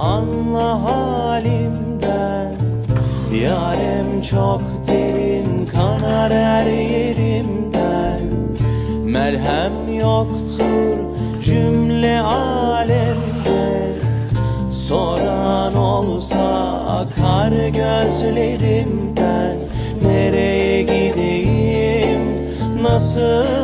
anla halimden. Yarem çok derin kanar her yerimden. Merhem yoktur cümle alemde. Soran olsa akar gözlerimden. Nereye gideyim, nasıl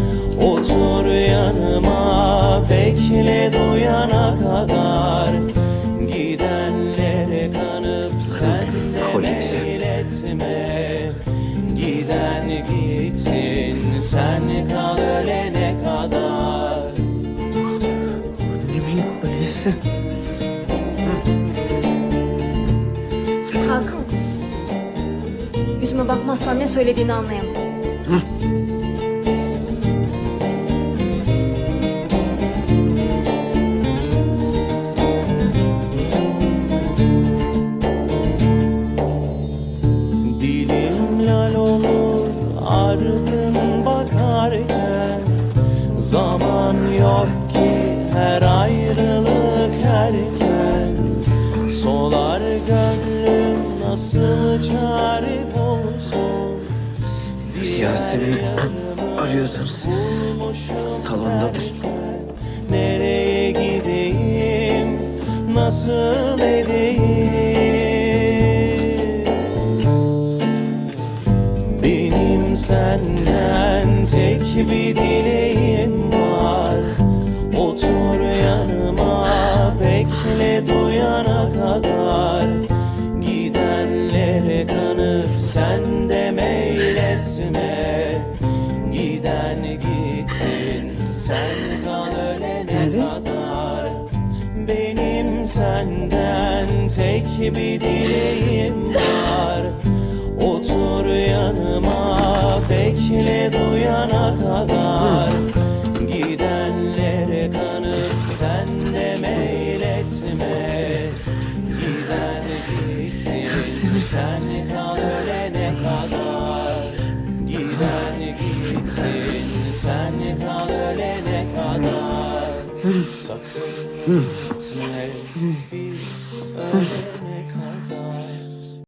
Otur yanıma bekle duyana kadar Gidenlere kanıp sen de meyletme Giden gitsin sen kal ölene kadar. Hakan. Yüzüme bakmazsan ne söylediğini anlayamam. Ayrılık erken Solar gönlüm nasıl çare bulsun? Yasemin'i arıyorsanız salondadır. Nereye gideyim, nasıl edeyim? Benim senden tek bir sen de meyletme Giden gitsin. Sen kal ölene kadar Benim senden tek bir dileğim var. Otur yanıma bekle duyana kadar. Gidenlere kanıp sen de meyletme Sakın gitme biz ölene kadar